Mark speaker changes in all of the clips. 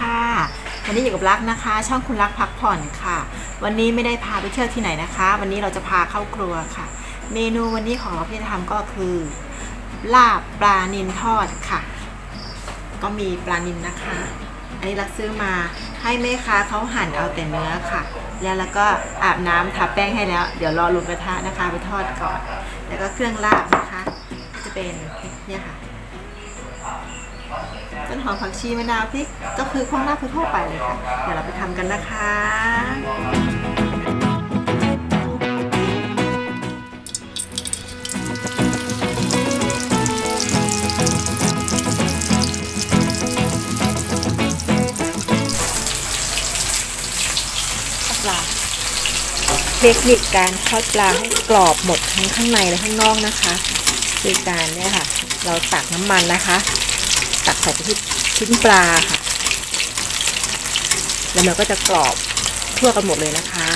Speaker 1: ค่ะ วันนี้อยู่กับรักนะคะ ช่องคุณรักพักผ่อนค่ะ วันนี้ไม่ได้พาไปเที่ยวที่ไหนนะคะ วันนี้เราจะพาเข้าครัวค่ะ เมนูวันนี้ของเราที่จะทำก็คือ ลาบปลานิลทอดค่ะ ก็มีปลานิลนะคะ อันนี้รักซื้อมาให้แม่ค้าเขาหั่นเอาแต่เนื้อค่ะ แล้วแล้วก็อาบน้ำทาแป้งให้แล้ว เดี๋ยวรอลงกระทะนะคะไปทอดก่อน แล้วก็เครื่องลาบนะคะ จะเป็นเนี่ยค่ะ ต้นหอมผักชีมะนาวพริกก็คือข้างหน้าทั่วไปเลยค่ะ เดี๋ยวเราไปทำกันนะคะปลาเทคนิคการทอดปลาให้กรอบหมดทั้งข้างในและข้างนอกนะคะ คือการเนี่ยค่ะ เราตักน้ำมันนะคะ ตักใส่ไปที่ชิ้นปลาค่ะ แล้วมันก็จะกรอบทั่วกันหมดเลยนะคะ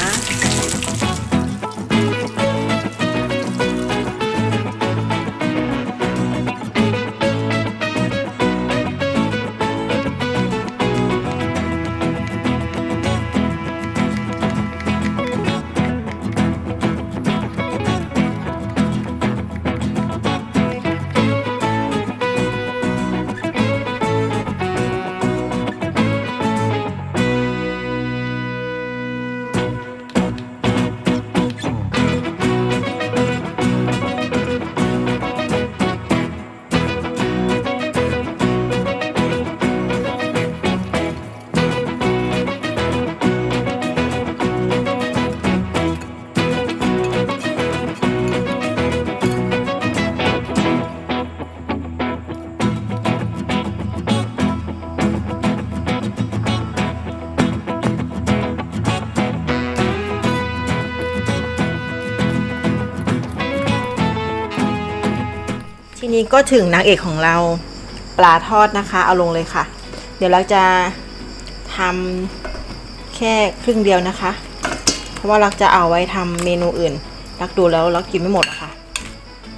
Speaker 1: นี้ก็ถึงนางเอกของเราปลาทอดนะคะ เอาลงเลยค่ะ เดี๋ยวเราจะทำแค่ครึ่งเดียวนะคะ เพราะว่าเราจะเอาไว้ทำเมนูอื่น รักดูแล้วเรากินไม่หมดอะค่ะ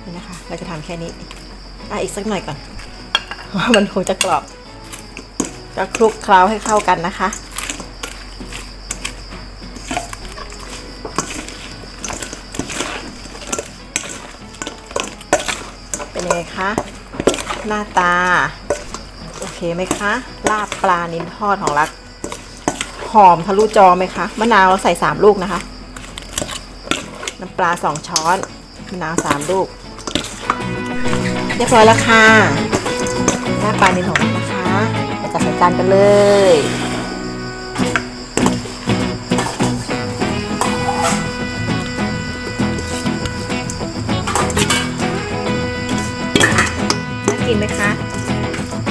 Speaker 1: นี่นะคะ เราจะทำแค่นี้อะอีกสักหน่อยก่อนว่ามันคงจะกรอบก็คลุกเคล้าให้เข้ากันนะคะ เป็นยังไงคะ หน้าตา โอเคไหมคะ ลาบปลานิลทอดของรัก หอมทะลุจอไหมคะ มะนาวเราใส่สามลูกนะคะ น้ำปลาสองช้อน มะนาวสามลูก เรียบร้อยแล้วค่ะลาบปลานิลของนะคะไปจัดใส่จานกันเลย กินไหมคะ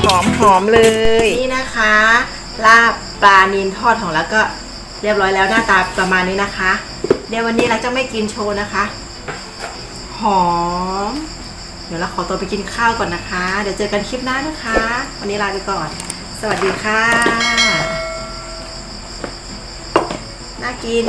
Speaker 1: หอมหอมเลย นี่นะคะ ลาบปลานิลทอดของเราก็เรียบร้อยแล้วหน้าตาประมาณนี้นะคะ เดี๋ยววันนี้เราจะไม่กินโชว์นะคะ หอม เดี๋ยวเราขอตัวไปกินข้าวก่อนนะคะ เดี๋ยวเจอกันคลิปหน้านะคะ วันนี้ลาไปก่อน สวัสดีค่ะ น่ากิน